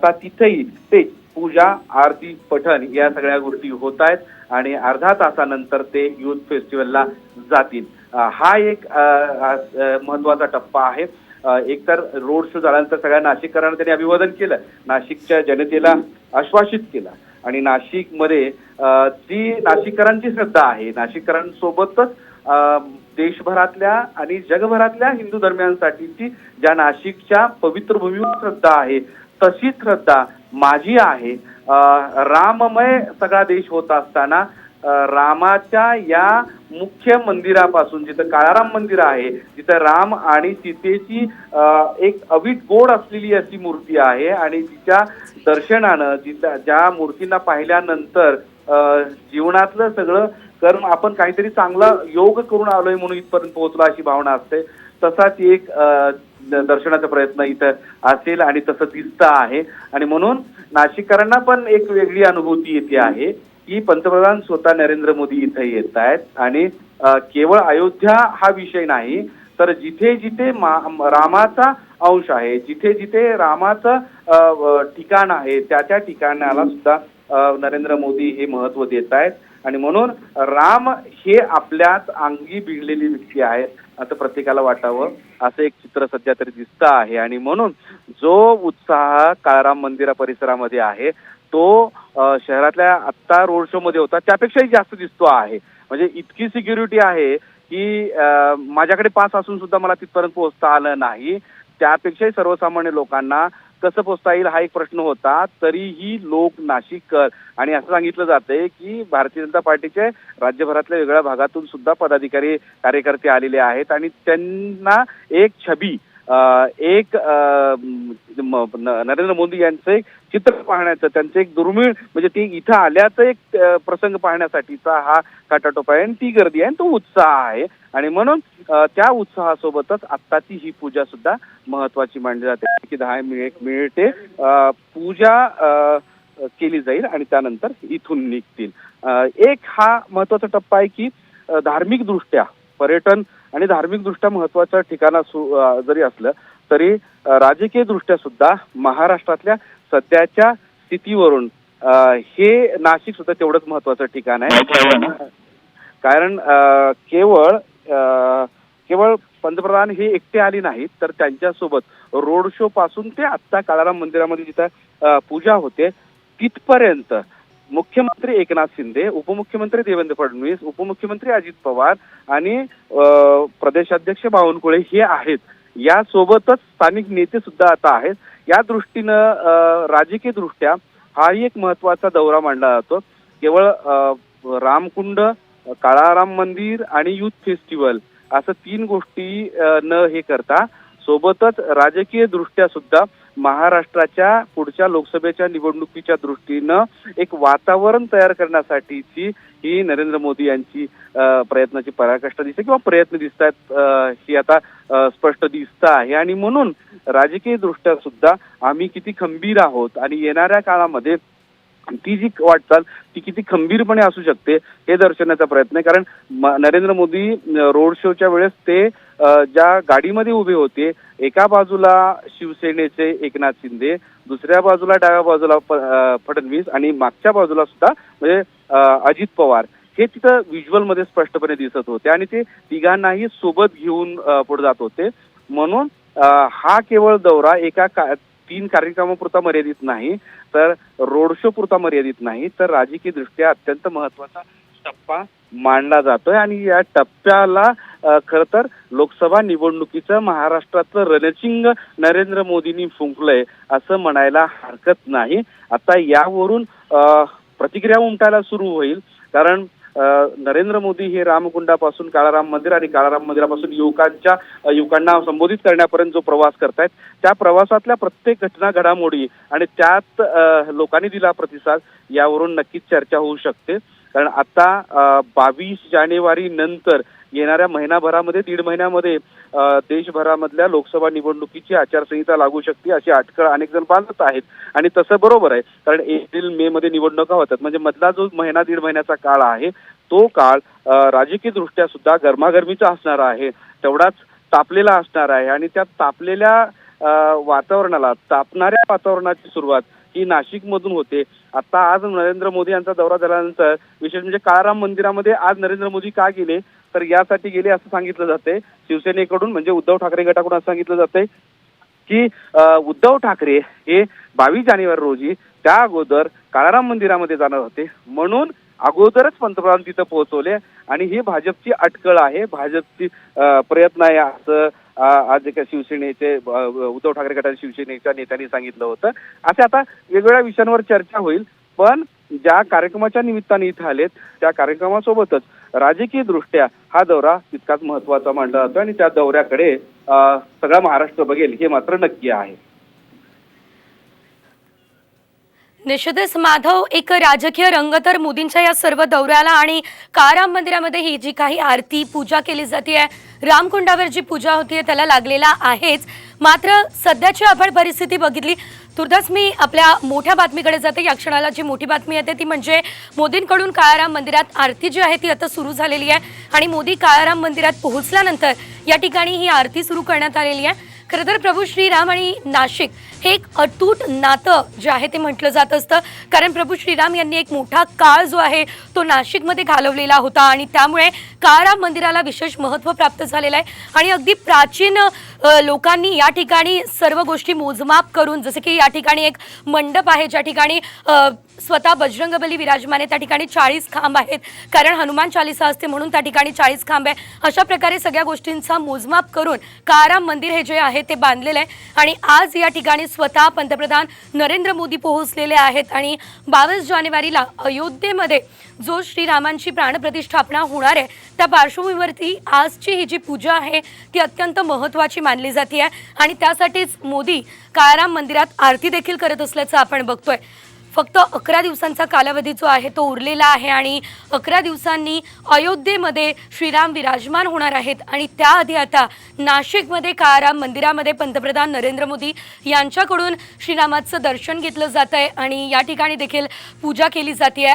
आता तिथेही ते पूजा आरती पठण या सगळ्या गोष्टी होत आहेत आणि अर्धा तासानंतर ते युथ फेस्टिवलला जातील. हा एक महत्त्वाचा टप्पा आहे. एक एकतर रोड शो झाल्यानंतर सगळ्या नाशिककरांना त्यांनी अभिवादन केलं नाशिकच्या जनतेला आश्वासित केलं आणि नाशिकमध्ये जी नाशिककरांची श्रद्धा आहे नाशिककरांसोबतच देशभरातल्या आणि जगभरातल्या हिंदू धर्मियांसाठीची ज्या नाशिकच्या पवित्र भूमीवर श्रद्धा आहे तशी श्रद्धा माझी आहे. राममय सगळा देश होत असताना रामाच्या या मुख्य मंदिरापासून जिथं काळाराम मंदिर आहे जिथं राम आणि सीतेची एक अवीट गोड असलेली अशी मूर्ती आहे आणि तिच्या दर्शनानं जिथं ज्या मूर्तींना पाहिल्यानंतर जीवनातलं सगळं कर्म आपण काहीतरी चांगला योग करून आलोय म्हणून इथपर्यंत पोहोचलो अशी भावना असते. तसाच एक दर्शनाचा प्रयत्न इथं असेल आणि तसं दिसतं आहे. आणि म्हणून नाशिककरांना पण एक वेगळी अनुभूती येते आहे की पंतप्रधान स्वतः नरेंद्र मोदी इथे येत आहेत. आणि केवळ अयोध्या हा विषय नाही तर जिथे जिथे मा- रामाचा अंश आहे जिथे जिथे रामाचं ठिकाण आहे त्या त्या ठिकाणाला सुद्धा नरेंद्र मोदी हे महत्त्व देत आहेत. आणि म्हणून राम हे आपल्याच अंगी भिडलेली व्यक्ती आहे असं प्रत्येकाला वाटावं असं एक चित्र सध्या तरी दिसतं आहे. आणि म्हणून जो उत्साह काळाराम मंदिरा परिसरामध्ये आहे तो शहरातल्या आत्ता रोड शो मध्ये होता त्यापेक्षाही जास्त दिसतो आहे. म्हणजे इतकी सिक्युरिटी आहे की माझ्याकडे पास असून सुद्धा मला तिथपर्यंत पोहोचता आलं नाही. त्यापेक्षाही सर्वसामान्य लोकांना कसं पोचता येईल हा एक प्रश्न होता तरीही लोक नाशिककर. आणि असं सांगितलं जातंय की भारतीय जनता पार्टीचे राज्यभरातल्या वेगळ्या भागातून सुद्धा पदाधिकारी कार्यकर्ते आलेले आहेत आणि त्यांना एक छबी एक म- नरेंद्र मोदी यांचं एक चित्र पाहण्याचं त्यांचं एक दुर्मिळ म्हणजे ती इथं आल्याचं एक प्रसंग पाहण्यासाठीचा हा काटाटोप आहे. आणि ती गर्दी आहे आणि तो उत्साह आहे. आणि म्हणून त्या उत्साहासोबतच आत्ताची ही पूजा सुद्धा महत्वाची मानली जाते. की दहा मिळते पूजा केली जाईल आणि त्यानंतर इथून निघतील. एक हा महत्त्वाचा टप्पा आहे की धार्मिक दृष्ट्या पर्यटन आणि धार्मिक दृष्ट्या महत्वाचं ठिकाण जरी असलं तरी राजकीय दृष्ट्या सुद्धा महाराष्ट्रातल्या सध्याच्या स्थितीवरून हे नाशिक सुद्धा तेवढंच महत्वाचं ठिकाण आहे. कारण केवळ केवळ पंतप्रधान हे एकटे आले नाहीत तर त्यांच्यासोबत रोड शो पासून ते आत्ता काळाराम मंदिरामध्ये जिथं पूजा होते तिथपर्यंत मुख्यमंत्री एकनाथ शिंदे उपमुख्यमंत्री देवेंद्र फडणवीस उपमुख्यमंत्री अजित पवार आणि प्रदेशाध्यक्ष बावनकुळे हे आहेत. यासोबतच स्थानिक नेते सुद्धा आता आहेत. या दृष्टीनं राजकीय दृष्ट्या हाही एक महत्त्वाचा दौरा मांडला जातो. केवळ रामकुंड काळाराम मंदिर आणि युथ फेस्टिवल असं तीन गोष्टी न हे करता सोबतच राजकीय दृष्ट्या सुद्धा महाराष्ट्राच्या पुढच्या लोकसभेच्या निवडणुकीच्या दृष्टीनं एक वातावरण तयार करण्यासाठीची ही नरेंद्र मोदी यांची प्रयत्नाची पराकाष्ठा दिसते किंवा प्रयत्न दिसत आहेत ही आता स्पष्ट दिसत आहे. आणि म्हणून राजकीय दृष्ट्या सुद्धा आम्ही किती खंबीर आहोत आणि येणाऱ्या काळामध्ये ती जी वाटचाल ती किती खंबीरपणे असू शकते हे दर्शवण्याचा प्रयत्न आहे. कारण नरेंद्र मोदी रोड शोच्या वेळेस ते ज्या गाडीमध्ये उभे होते एका बाजूला शिवसेनेचे एकनाथ शिंदे दुसऱ्या बाजूला डाव्या बाजूला फडणवीस आणि मागच्या बाजूला सुद्धा म्हणजे अजित पवार. हे तिथं व्हिज्युअलमध्ये स्पष्टपणे दिसत होते आणि ते तिघांनाही सोबत घेऊन पुढे जात होते. म्हणून हा केवळ दौरा एका का तीन कार्यक्रमापुरता मर्यादित नाही. तर रोड शो पुरता मर्यादित नाही. तर राजकीय दृष्ट्या अत्यंत महत्त्वाचा टप्पा मांडला जातोय. आणि या टप्प्याला खर तर लोकसभा निवडणुकीचं महाराष्ट्रातलं रणचिंग नरेंद्र मोदींनी फुंकलंय असं म्हणायला हरकत नाही. आता यावरून प्रतिक्रिया उमटायला सुरू होईल. कारण नरेंद्र मोदी हे रामकुंडापासून काळाराम मंदिर आणि काळाराम मंदिरापासून युवकांच्या युवकांना संबोधित करण्यापर्यंत जो प्रवास करतायत त्या प्रवासातल्या प्रत्येक घटना घडामोडी आणि त्यात लोकांनी दिला प्रतिसाद यावरून नक्कीच चर्चा होऊ शकते. कारण आता बावीस जानेवारी नंतर येणाऱ्या महिनाभरामध्ये दीड महिन्यामध्ये देशभरामधल्या लोकसभा निवडणुकीची आचारसंहिता लागू शकते अशी अटकळ अनेक जण बांधत आहेत. आणि तसं बरोबर आहे कारण एप्रिल मे मध्ये निवडणुका होतात. म्हणजे मधला जो महिना दीड महिन्याचा काळ आहे तो काळ राजकीय दृष्ट्या सुद्धा गरमागरमीचा असणार आहे. तेवढाच तापलेला असणार आहे. आणि त्या तापलेल्या वातावरणाला तापणाऱ्या वातावरणाची सुरुवात ही नाशिकमधून होते. आता आज नरेंद्र मोदी यांचा दौरा झाल्यानंतर विशेष म्हणजे काळाराम मंदिरामध्ये आज नरेंद्र मोदी का गेले तर यासाठी गेले असं सांगितलं जाते. शिवसेनेकडून म्हणजे उद्धव ठाकरे गटाकडून असं सांगितलं जाते की उद्धव ठाकरे हे बावीस जानेवारी रोजी त्या अगोदर काळाराम मंदिरामध्ये जाणार होते. म्हणून अगोदरच पंतप्रधान तिथं पोहोचवले आणि ही भाजपची अटकळ आहे. भाजपची प्रयत्न आहे असं आज एका शिवसेनेचे उद्धव ठाकरे गटाच्या शिवसेनेच्या नेत्यांनी सांगितलं होतं. असे आता वेगवेगळ्या विषयांवर चर्चा होईल पण ज्या कार्यक्रमाच्या निमित्ताने इथं आलेत त्या कार्यक्रमासोबतच राजकीय दृष्ट्या हा दौरा तितकाच महत्त्वाचा मानला जातो आणि त्या दौऱ्याकडे सगळा महाराष्ट्र बघेल हे मात्र नक्की आहे. निश्चितच माधव एक राजकीय रंग तर मोदींच्या या सर्व दौऱ्याला आणि काराम मंदिरामध्ये ही जी काही आरती पूजा केली जाते रामकुंडावर जी पूजा होतीये त्याला लागलेला आहेच. मात्र सध्याची आपण परिस्थिती बघितली तुर्तास मी आपल्या मोठ्या बातमीकडे जाते. या क्षणाला जी मोठी बातमी येते ती म्हणजे मोदींकडून काळाराम मंदिरात आरती जी आहे ती आता सुरू झालेली आहे. आणि मोदी काळाराम मंदिरात पोहोचल्यानंतर या ठिकाणी ही आरती सुरू करण्यात आलेली आहे. खरं तर प्रभू श्रीराम आणि नाशिक हे एक अतूट नातं जे आहे ते म्हटलं जात असतं. कारण प्रभू श्रीराम यांनी एक मोठा काळ जो आहे तो नाशिकमध्ये घालवलेला होता आणि त्यामुळे काळाराम मंदिराला विशेष महत्त्व प्राप्त झालेलं आहे. आणि अगदी प्राचीन लोकांनी या ठिकाणी सर्व गोष्टी मोजमाप करून जसं की या ठिकाणी एक मंडप आहे ज्या ठिकाणी स्वतः स्वतः बजरंगबली विराजमान आहे त्या ठिकाणी चाळीस खांब आहेत. कारण हनुमान चालिसा असते म्हणून त्या ठिकाणी चाळीस खांब आहे. अशा प्रकारे सगळ्या गोष्टींचा मोजमाप करून काराम मंदिर हे जे आहे ते बांधलेलं आहे. आणि आज या ठिकाणी स्वतः पंतप्रधान नरेंद्र मोदी पोहोचलेले आहेत. आणि बावीस जानेवारीला अयोध्येमध्ये जो श्रीरामांची प्राणप्रतिष्ठापना होणार आहे त्या पार्श्वभूमीवरती आजची ही जी पूजा आहे ती अत्यंत महत्त्वाची मानली जाते आहे. आणि त्यासाठीच मोदी काळाराम मंदिरात आरती देखील करत असल्याचं आपण बघतोय. फक्त अकरा दिवसांचा कालावधी जो आहे तो उरलेला आहे आणि अकरा दिवसांनी अयोध्येमध्ये श्रीराम विराजमान होणार आहेत. आणि त्याआधी आता नाशिकमध्ये काळाराम मंदिरामध्ये पंतप्रधान नरेंद्र मोदी यांच्याकडून श्रीरामाचं दर्शन घेतलं जात आहे आणि या ठिकाणी देखील पूजा केली जाते